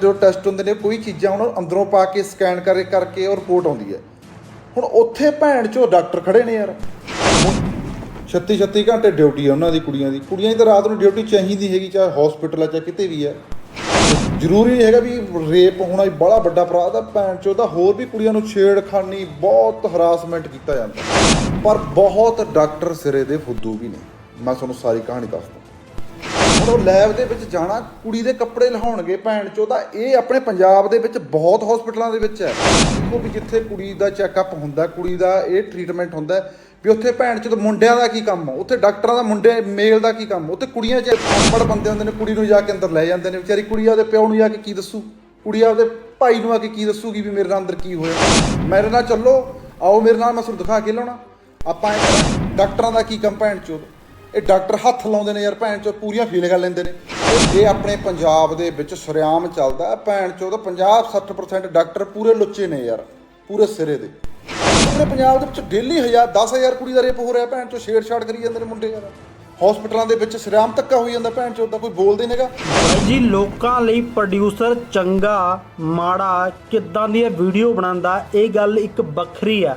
ਜੋ ਟੈਸਟ ਹੁੰਦੇ ਨੇ, ਕੋਈ ਚੀਜ਼ਾਂ ਉਹਨਾਂ ਨੂੰ ਅੰਦਰੋਂ ਪਾ ਕੇ ਸਕੈਨ ਕਰੇ, ਕਰਕੇ ਉਹ ਰਿਪੋਰਟ ਆਉਂਦੀ ਹੈ। ਹੁਣ ਉੱਥੇ ਭੈਣ ਚੋ ਡਾਕਟਰ ਖੜੇ ਨੇ ਯਾਰ। 36 36 ਘੰਟੇ ਡਿਊਟੀ ਆ ਉਹਨਾਂ ਦੀ ਕੁੜੀਆਂ ਦੀ। ਕੁੜੀਆਂ ਦੀ ਤਾਂ ਰਾਤ ਨੂੰ ਡਿਊਟੀ ਚਾਹੀਦੀ ਹੈਗੀ, ਚਾਹੇ ਹਸਪੀਟਲ ਆ, ਚਾਹੇ ਕਿਤੇ ਵੀ ਹੈ ਜ਼ਰੂਰੀ ਨਹੀਂ ਹੈਗਾ ਵੀ ਰੇਪ ਹੋਣਾ ਹੀ ਬੜਾ ਵੱਡਾ ਅਪਰਾਧ ਆ ਭੈਣ ਚੋ ਤਾਂ ਹੋਰ ਵੀ ਕੁੜੀਆਂ ਨੂੰ ਛੇੜਖਾਨੀ, ਬਹੁਤ ਹਰਾਸਮੈਂਟ ਕੀਤਾ ਜਾਂਦਾ। ਪਰ ਬਹੁਤ ਡਾਕਟਰ ਸਿਰੇ ਦੇ ਫੁੱਦੂ ਵੀ ਨੇ। ਮੈਂ ਤੁਹਾਨੂੰ ਸਾਰੀ ਕਹਾਣੀ ਦੱਸਦਾ। ਹੁਣ ਉਹ ਲੈਬ ਦੇ ਵਿੱਚ ਜਾਣਾ, ਕੁੜੀ ਦੇ ਕੱਪੜੇ ਲਹਾਉਣਗੇ ਭੈਣ ਚੋ ਤਾਂ ਇਹ ਆਪਣੇ ਪੰਜਾਬ ਦੇ ਵਿੱਚ ਬਹੁਤ ਹਸਪੀਟਲਾਂ ਦੇ ਵਿੱਚ ਹੈ। ਦੇਖੋ ਵੀ ਜਿੱਥੇ ਕੁੜੀ ਦਾ ਚੈੱਕਅਪ ਹੁੰਦਾ, ਕੁੜੀ ਦਾ ਇਹ ਟ੍ਰੀਟਮੈਂਟ ਹੁੰਦਾ, ਵੀ ਉੱਥੇ ਭੈਣ ਚੋ ਤਾਂ ਮੁੰਡਿਆਂ ਦਾ ਕੀ ਕੰਮ ਆ? ਉੱਥੇ ਡਾਕਟਰਾਂ ਦਾ, ਮੁੰਡੇ ਮੇਲ ਦਾ ਕੀ ਕੰਮ ਉੱਥੇ ਕੁੜੀਆਂ ਚ ਅਨਪੜ੍ਹ ਬੰਦੇ ਹੁੰਦੇ ਨੇ, ਕੁੜੀ ਨੂੰ ਜਾ ਕੇ ਅੰਦਰ ਲੈ ਜਾਂਦੇ ਨੇ। ਵਿਚਾਰੀ ਕੁੜੀ ਆਪਦੇ ਪਿਓ ਨੂੰ ਜਾ ਕੇ ਕੀ ਦੱਸੂ? ਕੁੜੀ ਆਪਦੇ ਭਾਈ ਨੂੰ ਆ ਕੇ ਕੀ ਦੱਸੂਗੀ ਵੀ ਮੇਰੇ ਨਾਲ ਅੰਦਰ ਕੀ ਹੋਇਆ? ਮੇਰੇ ਨਾਲ ਚੱਲੋ, ਆਓ ਮੇਰੇ ਨਾਲ, ਮੈਂ ਤੁਹਾਨੂੰ ਦਿਖਾ ਕੇ ਲਾਉਣਾ ਆਪਾਂ ਡਾਕਟਰਾਂ ਦਾ ਕੀ ਕੰਮ ਭੈਣ ਚੋ ਇਹ ਡਾਕਟਰ ਹੱਥ ਲਾਉਂਦੇ ਨੇ ਯਾਰ, ਭੈਣ ਚੋ ਪੂਰੀਆਂ ਫੀਲਿੰਗਾਂ ਲੈਂਦੇ ਨੇ। ਇਹ ਆਪਣੇ ਪੰਜਾਬ ਦੇ ਵਿੱਚ ਸਰਿਆਮ ਚੱਲਦਾ ਭੈਣ ਚੋ ਤਾਂ 50 60% ਡਾਕਟਰ ਪੂਰੇ ਲੁੱਚੇ ਨੇ ਯਾਰ, ਪੂਰੇ ਸਿਰੇ ਦੇ। ਆਪਣੇ ਪੰਜਾਬ ਦੇ ਵਿੱਚ ਡੇਲੀ ਹਜ਼ਾਰ 10000 ਕੁੜੀ ਦਾ ਰੇਪ ਹੋ ਰਿਹਾ, ਭੈਣ ਚੋ ਛੇੜਛਾੜ ਕਰੀ ਜਾਂਦੇ ਨੇ ਮੁੰਡੇ ਯਾਰ। ਹਸਪੀਟਲਾਂ ਦੇ ਵਿੱਚ ਸਰਿਆਮ ਧੱਕਾ ਹੋਈ ਜਾਂਦਾ, ਭੈਣ ਚੋ ਦਾ ਕੋਈ ਬੋਲਦੇ ਨੇਗਾ ਬਾਈ ਜੀ, ਲੋਕਾਂ ਲਈ ਪ੍ਰੋਡਿਊਸਰ ਚੰਗਾ, ਮਾੜਾ, ਕਿੱਦਾਂ ਦੀ ਵੀਡੀਓ ਬਣਾਉਂਦਾ, ਇਹ ਗੱਲ ਇੱਕ ਵੱਖਰੀ ਆ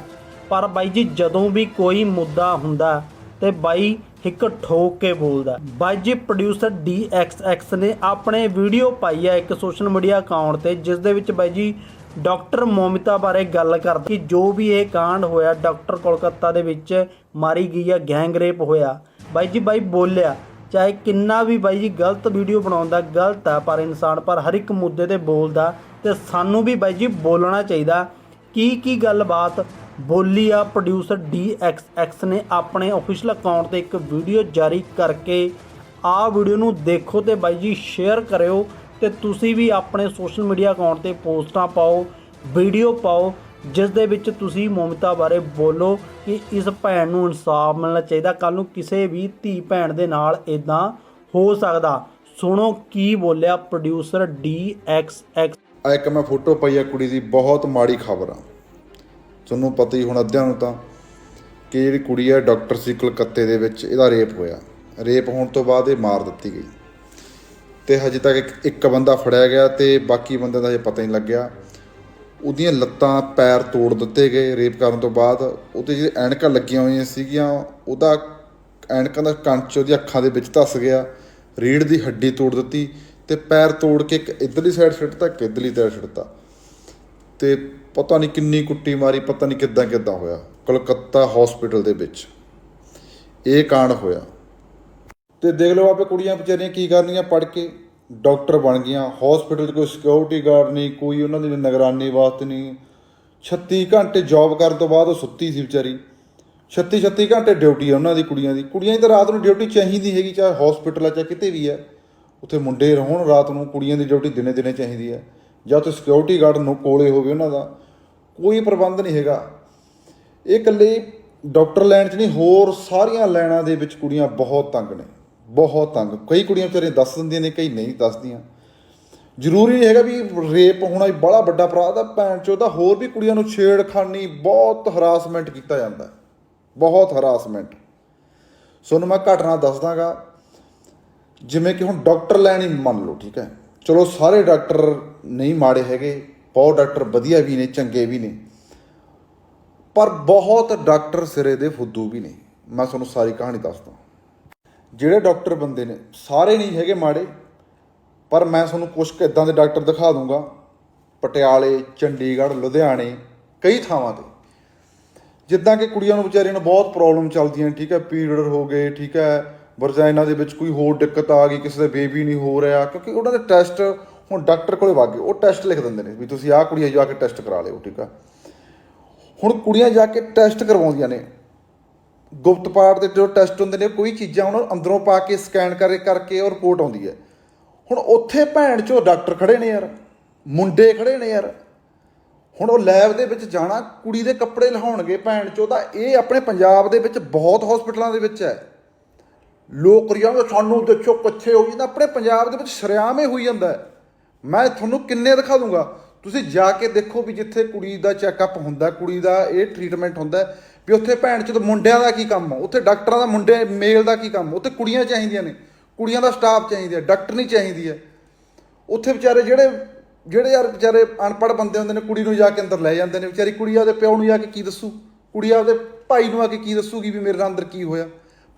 ਪਰ ਬਾਈ ਜੀ, ਜਦੋਂ ਵੀ ਕੋਈ ਮੁੱਦਾ ਹੁੰਦਾ ਤੇ ਬਾਈ ਇੱਕ ਠੋਕ ਕੇ ਬੋਲਦਾ। ਬਾਈ ਜੀ ਪ੍ਰੋਡਿਊਸਰ DXX ਨੇ ਆਪਣੇ ਵੀਡੀਓ ਪਾਈ ਹੈ ਇੱਕ ਸੋਸ਼ਲ ਮੀਡੀਆ ਅਕਾਊਂਟ ਤੇ, ਜਿਸ ਦੇ ਵਿੱਚ ਬਾਈ ਜੀ ਡਾਕਟਰ ਮੋਮਿਤਾ ਬਾਰੇ ਗੱਲ ਕਰਦਾ ਕਿ ਜੋ ਵੀ ਇਹ ਕਾਂਡ ਹੋਇਆ, ਡਾਕਟਰ ਕੋਲਕਾਤਾ ਦੇ ਵਿੱਚ ਮਾਰੀ ਗਈ ਆ ਗੈਂਗ ਰੇਪ ਹੋਇਆ। ਬਾਈ ਜੀ, ਬਾਈ ਬੋਲਿਆ, ਚਾਹੇ ਕਿੰਨਾ ਵੀ ਬਾਈ ਜੀ ਗਲਤ ਵੀਡੀਓ ਬਣਾਉਂਦਾ, ਗਲਤ ਆ, ਪਰ ਇਨਸਾਨ ਪਰ ਹਰ ਇੱਕ ਮੁੱਦੇ ਤੇ ਬੋਲਦਾ ਤੇ ਸਾਨੂੰ ਵੀ ਬਾਈ ਜੀ ਬੋਲਣਾ ਚਾਹੀਦਾ। ਕੀ ਕੀ ਗੱਲਬਾਤ ਬੋਲੀ ਆ ਪ੍ਰੋਡਿਊਸਰ DXX ਨੇ ਆਪਣੇ ਅਫੀਸ਼ੀਅਲ ਅਕਾਊਂਟ ਤੇ ਇੱਕ ਵੀਡੀਓ ਜਾਰੀ ਕਰਕੇ ਆਹ ਵੀਡੀਓ ਨੂੰ ਦੇਖੋ ਤੇ ਬਾਈ ਜੀ ਸ਼ੇਅਰ ਕਰਿਓ ਤੇ ਤੁਸੀਂ ਵੀ ਆਪਣੇ ਸੋਸ਼ਲ ਮੀਡੀਆ ਅਕਾਊਂਟ ਤੇ ਪੋਸਟਾਂ ਪਾਓ ਵੀਡੀਓ ਪਾਓ, ਜਿਸ ਦੇ ਵਿੱਚ ਤੁਸੀਂ ਮਮਤਾ ਬਾਰੇ ਬੋਲੋ ਕਿ ਇਸ ਭੈਣ ਨੂੰ ਇਨਸਾਫ ਮਿਲਣਾ ਚਾਹੀਦਾ ਕੱਲ ਨੂੰ ਕਿਸੇ ਵੀ ਧੀ ਭੈਣ ਦੇ ਨਾਲ ਇਦਾਂ ਹੋ ਸਕਦਾ। ਸੁਣੋ ਕੀ ਬੋਲਿਆ ਪ੍ਰੋਡਿਊਸਰ DXX ਆ ਇੱਕ ਮੈਂ ਫੋਟੋ ਪਾਈ ਆ ਕੁੜੀ ਦੀ, ਬਹੁਤ ਮਾੜੀ ਖਬਰ ਆ। ਤੁਹਾਨੂੰ ਪਤਾ ਹੀ ਹੁਣ ਅੱਧਿਆਂ ਨੂੰ ਤਾਂ ਕਿ ਜਿਹੜੀ ਕੁੜੀ ਆ ਡਾਕਟਰ ਸੀ ਕਲਕੱਤੇ ਦੇ ਵਿੱਚ, ਇਹਦਾ ਰੇਪ ਹੋਇਆ। ਰੇਪ ਹੋਣ ਤੋਂ ਬਾਅਦ ਇਹ ਮਾਰ ਦਿੱਤੀ ਗਈ। ਤੇ ਹਜੇ ਤੱਕ ਇੱਕ- ਬੰਦਾ ਫੜਿਆ ਗਿਆ ਤੇ ਬਾਕੀ ਬੰਦੇ ਦਾ ਹਜੇ ਪਤਾ ਨਹੀਂ ਲੱਗਿਆ। ਉਹਦੀਆਂ ਲੱਤਾਂ, ਪੈਰ ਤੋੜ ਦਿੱਤੇ ਗਏ ਰੇਪ ਕਰਨ ਤੋਂ ਬਾਅਦ। ਉਹਦੇ ਜਿਹੜੇ ਐਨਕਾਂ ਲੱਗੀਆਂ ਹੋਈਆਂ ਸੀਗੀਆਂ, ਉਹਦਾ ਐਨਕਾਂ ਦਾ ਕੰਚ ਉਹਦੀ ਅੱਖਾਂ ਦੇ ਵਿੱਚ ਧੱਸ ਗਿਆ। ਰੀੜ ਦੀ ਹੱਡੀ ਤੋੜ ਦਿੱਤੀ ਤੇ ਪੈਰ ਤੋੜ ਕੇ ਇੱਕ ਇਧਰਲੀ ਸਾਈਡ ਛੱਡਤਾ ਇੱਕ ਇਧਰਲੀ ਸਾਈਡ ਛੱਡਤਾ ਤੇ ਪਤਾ ਨਹੀਂ ਕਿੰਨੀ ਕੁੱਟੀ ਮਾਰੀ, ਪਤਾ ਨਹੀਂ ਕਿੱਦਾਂ ਕਿੱਦਾਂ ਹੋਇਆ। ਕਲਕੱਤਾ ਹਸਪੀਟਲ ਦੇ ਵਿੱਚ। ਇਹ ਕਾਂਡ ਹੋਇਆ। ਤੇ ਦੇਖ ਲਓ ਆਪੇ ਕੁੜੀਆਂ ਵਿਚਾਰੀਆਂ ਕੀ ਕਰਨੀਆਂ ਪੜ ਕੇ ਡਾਕਟਰ ਬਣ ਗਈਆਂ। ਹਸਪੀਟਲ 'ਚ ਕੋਈ ਸਿਕਿਉਰਿਟੀ ਗਾਰਡ ਨਹੀਂ, ਕੋਈ ਉਹਨਾਂ ਦੀ ਨਿਗਰਾਨੀ ਵਾਸਤੇ ਨਹੀਂ। 36 ਘੰਟੇ ਜੌਬ ਕਰਨ ਤੋਂ ਬਾਅਦ ਉਹ ਸੁੱਤੀ ਸੀ ਵਿਚਾਰੀ। 36 36 ਘੰਟੇ ਡਿਊਟੀ ਆ ਉਹਨਾਂ ਦੀ ਕੁੜੀਆਂ ਦੀ। ਕੁੜੀਆਂ ਦੀ ਤਾਂ ਰਾਤ ਨੂੰ ਡਿਊਟੀ ਚਾਹੀਦੀ ਹੈਗੀ, ਚਾਹੇ ਹਸਪੀਟਲ ਆ, ਚਾਹੇ ਕਿਤੇ ਵੀ ਹੈ ਉੱਥੇ ਮੁੰਡੇ ਰਹਣ ਰਾਤ ਨੂੰ ਕੁੜੀਆਂ ਦੀ ਡਿਊਟੀ ਦਿਨੇ ਦਿਨੇ ਚਾਹੀਦੀ ਹੈ ਜਾਂ ਉੱਥੇ ਸਿਕਿਉਰਿਟੀ ਗਾਰਡ ਨੂੰ ਕੋਲੇ ਹੋਵੇ ਉਹਨਾਂ ਦਾ, ਕੋਈ ਪ੍ਰਬੰਧ ਨਹੀਂ ਹੈਗਾ। ਇਹ ਇਕੱਲੇ ਡਾਕਟਰ ਲਾਈਨ 'ਚ ਨਹੀਂ, ਹੋਰ ਸਾਰੀਆਂ ਲਾਈਨਾਂ ਦੇ ਵਿੱਚ ਕੁੜੀਆਂ ਬਹੁਤ ਤੰਗ ਨੇ, ਬਹੁਤ ਤੰਗ। ਕਈ ਕੁੜੀਆਂ ਵਿਚਾਰੇ ਦੱਸ ਦਿੰਦੀਆਂ ਨੇ, ਕਈ ਨਹੀਂ ਦੱਸਦੀਆਂ। ਜ਼ਰੂਰੀ ਨਹੀਂ ਹੈਗਾ ਵੀ ਰੇਪ ਹੋਣਾ ਹੀ ਬੜਾ ਵੱਡਾ ਅਪਰਾਧ ਆ ਭੈਣ ਚੋ ਤਾਂ ਹੋਰ ਵੀ ਕੁੜੀਆਂ ਨੂੰ ਛੇੜਖਾਨੀ ਬਹੁਤ ਹਰਾਸਮੈਂਟ ਕੀਤਾ ਜਾਂਦਾ ਬਹੁਤ ਹਰਾਸਮੈਂਟ ਤੁਹਾਨੂੰ ਮੈਂ ਘਟਨਾ ਦੱਸਦਾਗਾ, ਜਿਵੇਂ ਕਿ ਹੁਣ ਡਾਕਟਰ ਲਾਈਨ ਹੀ ਮੰਨ ਲਓ, ਠੀਕ ਹੈ। ਚਲੋ ਸਾਰੇ ਡਾਕਟਰ ਨਹੀਂ ਮਾੜੇ ਹੈਗੇ, ਬਹੁਤ ਡਾਕਟਰ ਵਧੀਆ ਵੀ ਨੇ, ਚੰਗੇ ਵੀ ਨੇ। ਪਰ ਬਹੁਤ ਡਾਕਟਰ ਸਿਰੇ ਦੇ ਫੁੱਦੂ ਵੀ ਨੇ। ਮੈਂ ਤੁਹਾਨੂੰ ਸਾਰੀ ਕਹਾਣੀ ਦੱਸਦਾ। ਜਿਹੜੇ ਡਾਕਟਰ ਬੰਦੇ ਨੇ, ਸਾਰੇ ਨਹੀਂ ਹੈਗੇ ਮਾੜੇ, ਪਰ ਮੈਂ ਤੁਹਾਨੂੰ ਕੁਝ ਕੁ ਇਦਾਂ ਦੇ ਡਾਕਟਰ ਦਿਖਾ ਦੂੰਗਾ ਪਟਿਆਲੇ, ਚੰਡੀਗੜ੍ਹ, ਲੁਧਿਆਣੇ, ਕਈ ਥਾਵਾਂ ਤੇ। ਜਿੱਦਾਂ ਕਿ ਕੁੜੀਆਂ ਨੂੰ ਵਿਚਾਰੀਆਂ ਨੂੰ ਬਹੁਤ ਪ੍ਰੋਬਲਮ ਚੱਲਦੀਆਂ, ਠੀਕ ਹੈ ਪੀਰੀਅਡ ਹੋ ਗਏ, ਠੀਕ ਹੈ ਵਰਜਾਈਨਾ ਦੇ ਵਿੱਚ ਕੋਈ ਹੋਰ ਦਿੱਕਤ ਆ ਗਈ, ਕਿਸੇ ਦਾ ਬੇਬੀ ਨਹੀਂ ਹੋ ਰਿਹਾ, ਕਿਉਂਕਿ ਉਹਨਾਂ ਦੇ ਟੈਸਟ ਹੁਣ ਡਾਕਟਰ ਕੋਲੇ ਵਗ ਗਏ, ਉਹ ਟੈਸਟ ਲਿਖ ਦਿੰਦੇ ਨੇ ਵੀ ਤੁਸੀਂ ਆਹ ਕੁੜੀਆਂ ਜਾ ਕੇ ਟੈਸਟ ਕਰਾ ਲਿਓ, ਠੀਕ ਆ? ਹੁਣ ਕੁੜੀਆਂ ਜਾ ਕੇ ਟੈਸਟ ਕਰਵਾਉਂਦੀਆਂ ਨੇ। ਗੁਪਤ ਪਾਠ ਦੇ ਜੋ ਟੈਸਟ ਹੁੰਦੇ ਨੇ, ਕੋਈ ਚੀਜ਼ਾਂ ਉਹਨਾਂ ਨੂੰ ਅੰਦਰੋਂ ਪਾ ਕੇ ਸਕੈਨ ਕਰੇ, ਕਰਕੇ ਉਹ ਰਿਪੋਰਟ ਆਉਂਦੀ ਹੈ। ਹੁਣ ਉੱਥੇ ਭੈਣ ਚੋ ਡਾਕਟਰ ਖੜੇ ਨੇ ਯਾਰ, ਮੁੰਡੇ ਖੜੇ ਨੇ ਯਾਰ। ਹੁਣ ਉਹ ਲੈਬ ਦੇ ਵਿੱਚ ਜਾਣਾ, ਕੁੜੀ ਦੇ ਕੱਪੜੇ ਲਹਾਉਣਗੇ ਭੈਣ ਚੋ, ਤਾਂ ਇਹ ਆਪਣੇ ਪੰਜਾਬ ਦੇ ਵਿੱਚ ਬਹੁਤ ਹਸਪੀਟਲਾਂ ਦੇ ਵਿੱਚ ਹੈ। ਲੋਕ ਕਰੀਆਂ ਸਾਨੂੰ ਦੇਖੋ ਕੱਛੇ ਹੋ ਜਾਂਦਾ, ਆਪਣੇ ਪੰਜਾਬ ਦੇ ਵਿੱਚ ਸ਼ਰਿਆਮ ਹੀ ਹੋਈ ਜਾਂਦਾ ਮੈਂ ਤੁਹਾਨੂੰ ਕਿੰਨੇ ਦਿਖਾ ਦੂੰਗਾ। ਤੁਸੀਂ ਜਾ ਕੇ ਦੇਖੋ ਵੀ ਜਿੱਥੇ ਕੁੜੀ ਦਾ ਚੈੱਕਅਪ ਹੁੰਦਾ, ਕੁੜੀ ਦਾ ਇਹ ਟ੍ਰੀਟਮੈਂਟ ਹੁੰਦਾ ਵੀ ਉੱਥੇ ਭੈਣ ਚੋ ਮੁੰਡਿਆਂ ਦਾ ਕੀ ਕੰਮ ਆ? ਉੱਥੇ ਡਾਕਟਰਾਂ ਦਾ, ਮੁੰਡੇ ਮੇਲ ਦਾ ਕੀ ਕੰਮ ਉੱਥੇ ਕੁੜੀਆਂ ਚਾਹੀਦੀਆਂ ਨੇ। ਕੁੜੀਆਂ ਦਾ ਸਟਾਫ ਚਾਹੀਦਾ ਡਾਕਟਰ ਨਹੀਂ ਚਾਹੀਦੀ ਹੈ। ਉੱਥੇ ਵਿਚਾਰੇ ਜਿਹੜੇ ਜਿਹੜੇ ਯਾਰ ਵਿਚਾਰੇ ਅਨਪੜ੍ਹ ਬੰਦੇ ਹੁੰਦੇ ਨੇ, ਕੁੜੀ ਨੂੰ ਜਾ ਕੇ ਅੰਦਰ ਲੈ ਜਾਂਦੇ ਨੇ। ਵਿਚਾਰੀ ਕੁੜੀ ਆਪਦੇ ਪਿਓ ਨੂੰ ਜਾ ਕੇ ਕੀ ਦੱਸੂ? ਕੁੜੀ ਆਪਦੇ ਭਾਈ ਨੂੰ ਆ ਕੇ ਕੀ ਦੱਸੂਗੀ ਵੀ ਮੇਰੇ ਨਾਲ ਅੰਦਰ ਕੀ ਹੋਇਆ?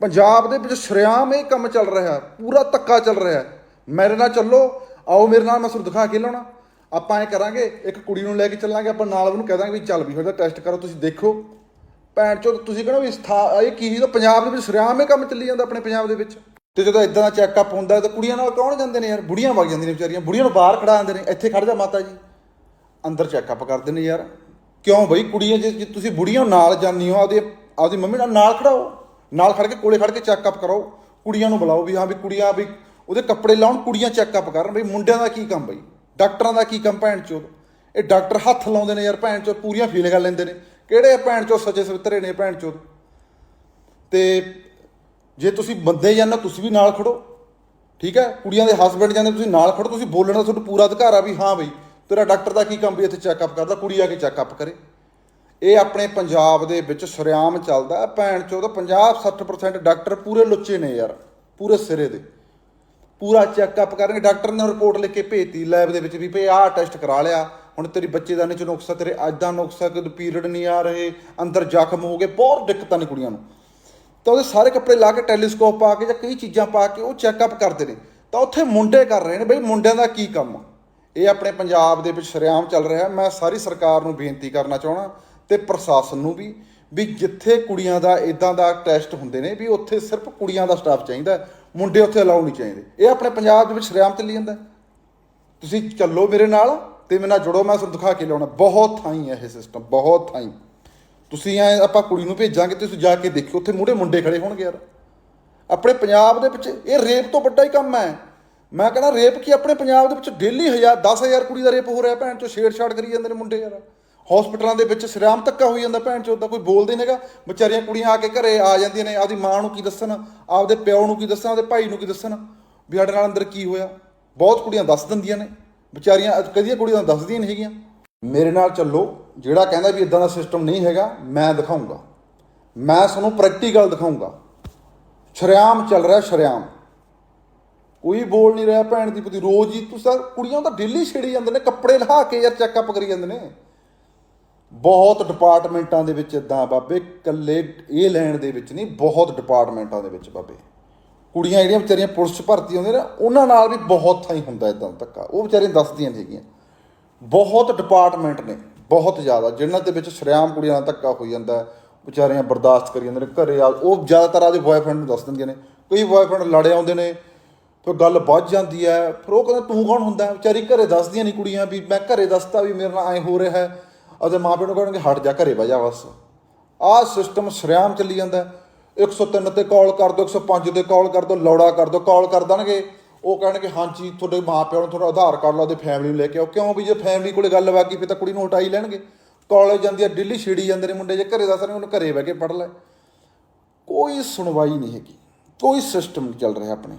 ਪੰਜਾਬ ਦੇ ਵਿੱਚ ਸ਼ਰੇਆਮ ਇਹ ਕੰਮ ਚੱਲ ਰਿਹਾ ਪੂਰਾ ਧੱਕਾ ਚੱਲ ਰਿਹਾ ਮੇਰੇ ਨਾਲ ਚੱਲੋ, ਆਓ ਮੇਰੇ ਨਾਲ, ਮੈਂ ਤੁਹਾਨੂੰ ਦਿਖਾ ਕੇ ਲਾਉਣਾ। ਆਪਾਂ ਇਹ ਕਰਾਂਗੇ, ਇੱਕ ਕੁੜੀ ਨੂੰ ਲੈ ਕੇ ਚੱਲਾਂਗੇ, ਆਪਾਂ ਨਾਲ ਉਹਨੂੰ ਕਹਿ ਦਾਂਗੇ ਵੀ ਚੱਲ ਵੀ ਉਹਦਾ ਟੈਸਟ ਕਰੋ, ਤੁਸੀਂ ਦੇਖੋ। ਭੈਣ ਚੋ ਤੁਸੀਂ ਕਹਿੰਦੇ ਵੀ ਸਥਾ ਇਹ ਕੀ ਤਾਂ ਪੰਜਾਬ ਦੇ ਵਿੱਚ ਸ਼ਰੇਆਮ ਇਹ ਕੰਮ ਚੱਲੀ ਜਾਂਦਾ ਆਪਣੇ ਪੰਜਾਬ ਦੇ ਵਿੱਚ। ਤੇ ਜਦੋਂ ਇਦਾਂ ਦਾ ਚੈੱਕਅਪ ਹੁੰਦਾ, ਤਾਂ ਕੁੜੀਆਂ ਨਾਲ ਕੌਣ ਜਾਂਦੇ ਨੇ ਯਾਰ? ਬੁੜੀਆਂ ਵਗ ਜਾਂਦੀਆਂ ਨੇ ਵਿਚਾਰੀਆਂ, ਬੁੜੀਆਂ ਨੂੰ ਬਾਹਰ ਖੜਾ ਦਿੰਦੇ ਨੇ, ਇੱਥੇ ਖੜ ਜਾ ਮਾਤਾ ਜੀ। ਅੰਦਰ ਚੈੱਕਅਪ ਕਰਦੇ ਨੇ ਯਾਰ। ਕਿਉਂ ਬਈ ਕੁੜੀਆਂ, ਜੇ ਜੇ ਤੁਸੀਂ ਬੁੜੀਆਂ ਨਾਲ ਜਾਂਦੀ ਹੋ, ਆਪਦੀ ਆਪਦੀ ਮੰਮੀ ਨਾਲ ਨਾਲ ਖੜਾਓ। ਨਾਲ ਖੜ ਕੇ ਕੋਲੇ ਖੜ ਕੇ ਚੈੱਕਅਪ ਕਰਾਓ ਕੁੜੀਆਂ ਨੂੰ ਬੁਲਾਓ ਵੀ ਹਾਂ ਵੀ ਕੁੜੀਆਂ ਵੀ ਉਹਦੇ ਕੱਪੜੇ ਲਾਉਣ ਕੁੜੀਆਂ ਚੈੱਕਅਪ ਕਰਨ ਬਈ ਮੁੰਡਿਆਂ ਦਾ ਕੀ ਕੰਮ ਬਈ? ਡਾਕਟਰਾਂ ਦਾ ਕੀ ਕੰਮ ਭੈਣ ਚੋਦ? ਇਹ ਡਾਕਟਰ ਹੱਥ ਲਾਉਂਦੇ ਨੇ ਯਾਰ ਭੈਣ ਚੋਦ ਪੂਰੀਆਂ ਫੀਲਿੰਗਾਂ ਲੈਂਦੇ ਨੇ। ਕਿਹੜੇ ਭੈਣ ਚੋਦ ਸੱਚੇ ਸਵਿੱਤਰੇ ਨੇ ਭੈਣ ਚੋਦ? ਤੇ ਜੇ ਤੁਸੀਂ ਬੰਦੇ ਜਾਂਦੇ ਹੋ, ਤੁਸੀਂ ਵੀ ਨਾਲ ਖੜੋ। ਠੀਕ ਹੈ? ਕੁੜੀਆਂ ਦੇ ਹਸਬੰਡ ਜਾਂਦੇ ਤੁਸੀਂ ਨਾਲ ਖੜੋ ਤੁਸੀਂ ਬੋਲਣ ਦਾ ਤੁਹਾਨੂੰ ਪੂਰਾ ਅਧਿਕਾਰ ਆ ਵੀ ਹਾਂ ਬਈ ਤੇਰਾ ਡਾਕਟਰ ਦਾ ਕੀ ਕੰਮ ਵੀ ਇੱਥੇ ਚੈੱਕਅਪ ਕਰਦਾ ਕੁੜੀ ਆ ਕੇ ਚੈੱਕਅਪ ਕਰੇ। ਇਹ ਆਪਣੇ ਪੰਜਾਬ ਦੇ ਵਿੱਚ ਸ਼ਰੇਆਮ ਚੱਲਦਾ ਹੈ। ਭੈਣ ਚੋਦ 50 60% ਡਾਕਟਰ ਪੂਰੇ ਲੁੱਚੇ ਨੇ ਯਾਰ, ਪੂਰੇ ਸਿਰੇ ਦੇ। ਪੂਰਾ ਚੈੱਕਅਪ ਕਰਨਗੇ, ਡਾਕਟਰ ਨੇ ਰਿਪੋਰਟ ਲਿਖ ਕੇ ਭੇਜਤੀ ਲੈਬ ਦੇ ਵਿੱਚ ਵੀ ਭਈ ਆਹ ਟੈਸਟ ਕਰਾ ਲਿਆ। ਹੁਣ ਤੇਰੀ ਬੱਚੇ ਦਾ ਨਿਚ ਨੁਕਸਾ, ਤੇਰੇ ਅੱਜ ਦਾ ਨੁਕਸਾ ਕਿ ਪੀਰੀਅਡ ਨਹੀਂ ਆ ਰਹੇ, ਅੰਦਰ ਜ਼ਖਮ ਹੋ ਗਏ, ਬਹੁਤ ਦਿੱਕਤਾਂ ਨੇ ਕੁੜੀਆਂ ਨੂੰ। ਤਾਂ ਉਹਦੇ ਸਾਰੇ ਕੱਪੜੇ ਲਾ ਕੇ ਟੈਲੀਸਕੋਪ ਪਾ ਕੇ ਜਾਂ ਕਈ ਚੀਜ਼ਾਂ ਪਾ ਕੇ ਉਹ ਚੈੱਕਅਪ ਕਰਦੇ ਨੇ। ਤਾਂ ਉੱਥੇ ਮੁੰਡੇ ਕਰ ਰਹੇ ਨੇ ਬਈ ਮੁੰਡਿਆਂ ਦਾ ਕੀ ਕੰਮ ਆ? ਇਹ ਆਪਣੇ ਪੰਜਾਬ ਦੇ ਵਿੱਚ ਸ਼ਰੇਆਮ ਚੱਲ ਰਿਹਾ ਮੈਂ ਸਾਰੀ ਸਰਕਾਰ ਨੂੰ ਬੇਨਤੀ ਕਰਨਾ ਚਾਹਣਾ ਤੇ ਪ੍ਰਸ਼ਾਸਨ ਨੂੰ ਵੀ ਵੀ ਜਿੱਥੇ ਕੁੜੀਆਂ ਦਾ ਇਦਾਂ ਦਾ ਟੈਸਟ ਹੁੰਦੇ ਨੇ, ਵੀ ਉੱਥੇ ਸਿਰਫ ਕੁੜੀਆਂ ਦਾ ਸਟਾਫ ਚਾਹੀਦਾ, ਮੁੰਡੇ ਉੱਥੇ ਅਲਾਉ ਨਹੀਂ ਚਾਹੀਦੇ। ਇਹ ਆਪਣੇ ਪੰਜਾਬ ਦੇ ਵਿੱਚ ਸ਼ਰੇਆਮ ਚੱਲੀ ਜਾਂਦਾ ਤੁਸੀਂ ਚੱਲੋ ਮੇਰੇ ਨਾਲ ਤੇ ਮੇਰੇ ਨਾਲ ਜੁੜੋ, ਮੈਂ ਤੁਹਾਨੂੰ ਦਿਖਾ ਕੇ ਲਿਆਉਣਾ। ਬਹੁਤ ਥਾਈਂ ਹੈ ਇਹ ਸਿਸਟਮ ਬਹੁਤ ਥਾਈਂ। ਤੁਸੀਂ ਐ ਆਪਾਂ ਕੁੜੀ ਨੂੰ ਭੇਜਾਂਗੇ, ਤੁਸੀਂ ਜਾ ਕੇ ਦੇਖਿਓ, ਉੱਥੇ ਮੂਹਰੇ ਮੁੰਡੇ ਖੜੇ ਹੋਣਗੇ ਯਾਰ। ਆਪਣੇ ਪੰਜਾਬ ਦੇ ਵਿੱਚ ਇਹ ਰੇਪ ਤੋਂ ਵੱਡਾ ਹੀ ਕੰਮ ਹੈ। ਮੈਂ ਕਹਿੰਦਾ ਰੇਪ ਕੀ ਆਪਣੇ ਪੰਜਾਬ ਦੇ ਵਿੱਚ ਡੇਲੀ ਹਜ਼ਾਰ 10000 ਕੁੜੀ ਦਾ ਰੇਪ ਹੋ ਰਿਹਾ, ਭੈਣ ਚੋ ਛੇੜਛਾੜ ਕਰੀ ਜਾਂਦੇ ਨੇ ਮੁੰਡੇ ਯਾਰ। ਹਸਪੀਟਲਾਂ ਦੇ ਵਿੱਚ ਸ਼ਰਾਮ ਧੱਕਾ ਹੋਈ ਜਾਂਦਾ ਭੈਣ ਚੋ ਦਾ, ਕੋਈ ਬੋਲਦੇ ਨੇਗਾ ਵਿਚਾਰੀਆਂ ਕੁੜੀਆਂ ਆ ਕੇ ਘਰੇ ਆ ਜਾਂਦੀਆਂ ਨੇ, ਆਪਦੀ ਮਾਂ ਨੂੰ ਕੀ ਦੱਸਣ? ਆਪਦੇ ਪਿਓ ਨੂੰ ਕੀ ਦੱਸਣ? ਆਪਦੇ ਭਾਈ ਨੂੰ ਕੀ ਦੱਸਣ? ਵੀ ਸਾਡੇ ਨਾਲ ਅੰਦਰ ਕੀ ਹੋਇਆ? ਬਹੁਤ ਕੁੜੀਆਂ ਦੱਸ ਦਿੰਦੀਆਂ ਨੇ। ਵਿਚਾਰੀਆਂ ਕਦੀਆਂ ਕੁੜੀਆਂ ਦੱਸਦੀਆਂ ਨਹੀਂ ਹੈਗੀਆਂ। ਮੇਰੇ ਨਾਲ ਚੱਲੋ, ਜਿਹੜਾ ਕਹਿੰਦਾ ਵੀ ਇਦਾਂ ਦਾ ਸਿਸਟਮ ਨਹੀਂ ਹੈਗਾ, ਮੈਂ ਦਿਖਾਉਂਗਾ। ਮੈਂ ਤੁਹਾਨੂੰ ਪ੍ਰੈਕਟੀਕਲ ਦਿਖਾਉਂਗਾ। ਸ਼ਰੇਆਮ ਚੱਲ ਰਿਹਾ ਸ਼ਰੇਆਮ। ਕੋਈ ਬੋਲ ਨਹੀਂ ਰਿਹਾ ਭੈਣ ਦੀ ਪਤੀ ਰੋਜ਼ ਹੀ ਤੁਸੀਂ ਤਾਂ ਕੁੜੀਆਂ ਤਾਂ ਡੇਲੀ ਛੇੜੀ ਜਾਂਦੇ ਨੇ, ਕੱਪੜੇ ਲਹਾ ਕੇ ਯਾਰ ਚੈੱਕਅਪ ਕਰੀ ਜਾਂਦੇ ਨੇ। ਬਹੁਤ ਡਿਪਾਰਟਮੈਂਟਾਂ ਦੇ ਵਿੱਚ ਇਦਾਂ ਬਾਬੇ ਕੱਲੇ ਇਹ ਲੈਣ ਦੇ ਵਿੱਚ ਨਹੀਂ, ਬਹੁਤ ਡਿਪਾਰਟਮੈਂਟਾਂ ਦੇ ਵਿੱਚ ਬਾਬੇ। ਕੁੜੀਆਂ ਜਿਹੜੀਆਂ ਵਿਚਾਰੀਆਂ ਪੁਲਿਸ 'ਚ ਭਰਤੀ ਹੁੰਦੀਆਂ ਨੇ, ਉਹਨਾਂ ਨਾਲ ਵੀ ਬਹੁਤ ਥਾਈਂ ਹੁੰਦਾ ਇਦਾਂ ਧੱਕਾ। ਉਹ ਵਿਚਾਰੀਆਂ ਦੱਸਦੀਆਂ ਨਹੀਂ ਹੈਗੀਆਂ। ਬਹੁਤ ਡਿਪਾਰਟਮੈਂਟ ਨੇ, ਬਹੁਤ ਜ਼ਿਆਦਾ, ਜਿਨ੍ਹਾਂ ਦੇ ਵਿੱਚ ਸ਼ਰੇਆਮ ਕੁੜੀਆਂ ਨਾਲ ਧੱਕਾ ਹੋਈ ਜਾਂਦਾ, ਵਿਚਾਰੀਆਂ ਬਰਦਾਸ਼ਤ ਕਰੀ ਜਾਂਦੇ ਨੇ ਘਰੇ ਆ, ਉਹ ਜ਼ਿਆਦਾਤਰ ਆਪਦੇ ਬॉयਫ੍ਰੈਂਡ ਨੂੰ ਦੱਸ ਦਿੰਦੀਆਂ ਨੇ। ਕਈ ਬॉयਫ੍ਰੈਂਡ ਲੜੇ ਆਉਂਦੇ ਨੇ, ਫਿਰ ਗੱਲ ਵੱਧ ਜਾਂਦੀ ਹੈ, ਫਿਰ ਉਹ ਕਹਿੰਦਾ, ਤੂੰ ਕੌਣ ਹੁੰਦਾ? ਵਿਚਾਰੀ ਘਰੇ ਦੱਸਦੀਆਂ ਨਹੀਂ ਕੁੜੀਆਂ ਵੀ, ਮੈਂ ਘਰੇ ਦੱਸਤਾ ਵੀ ਮੇਰੇ ਨਾਲ ਐ ਹੋ ਰਿਹਾ ਹੈ। ਉਹਦੇ ਮਾਪਿਆਂ ਨੂੰ ਕਹਿਣਗੇ, ਹਟ ਜਾ, ਘਰੇ ਬਹਿ ਜਾ ਬਸ। ਆਹ ਸਿਸਟਮ ਸ਼ਰੇਆਮ ਚੱਲੀ ਜਾਂਦਾ ਹੈ। 103 ਤੇ ਕਾਲ ਕਰ ਦਿਓ 105 ਤੇ ਕਾਲ ਕਰ ਦਿਓ ਲੌੜਾ ਕਰ ਦਿਓ ਕਾਲ ਕਰ ਦੇਣਗੇ। ਉਹ ਕਹਿਣਗੇ, ਹਾਂਜੀ, ਤੁਹਾਡੇ ਮਾਪਿਆਂ ਨੂੰ ਤੁਹਾਡਾ ਆਧਾਰ ਕਾਰਡ ਲਾ ਉਹਦੇ ਫੈਮਿਲੀ ਨੂੰ ਲੈ ਕੇ ਆਓ। ਕਿਉਂ ਵੀ ਜੇ ਫੈਮਿਲੀ ਕੋਲੇ ਗੱਲ ਵਾਗੀ ਫਿਰ ਤਾਂ ਕੁੜੀ ਨੂੰ ਹਟਾਈ ਲੈਣਗੇ। ਕਾਲਜ ਜਾਂਦੀ ਆ ਦਿੱਲੀ ਛੇੜੀ ਜਾਂਦੇ ਨੇ ਮੁੰਡੇ। ਜੇ ਘਰੇ ਦੱਸ ਰਹੇ ਉਹਨੂੰ ਘਰੇ ਬਹਿ ਕੇ ਪੜ ਲੈ। ਕੋਈ ਸੁਣਵਾਈ ਨਹੀਂ ਹੈਗੀ। ਕੋਈ ਸਿਸਟਮ ਨਹੀਂ ਚੱਲ ਰਿਹਾ ਆਪਣੇ।